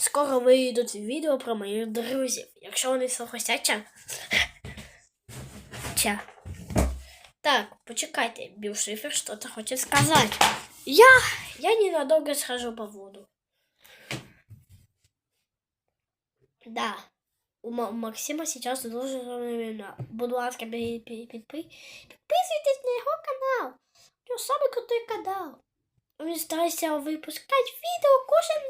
скоро вийдуть відео про моїх друзів, якщо вони хочуть. Ча. Так, почекайте, Билл Шифер что-то хочет сказать. Я, я ненадолго схожу по воду. Да, у Максима сейчас дуже время. Будь ласка, пи- пи- підписуйтесь на його канал. У нього самий крутий канал. Він старається випускати відео кожен день. Якщо ви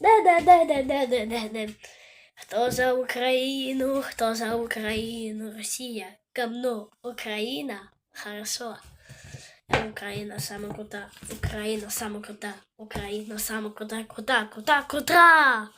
отвечусь. Хто за Україну, хто за Україну, Росія, говно, Україна, хорошо. Україна сама крута, Україна сама крута, Україна сама крута, крута, крута, крута.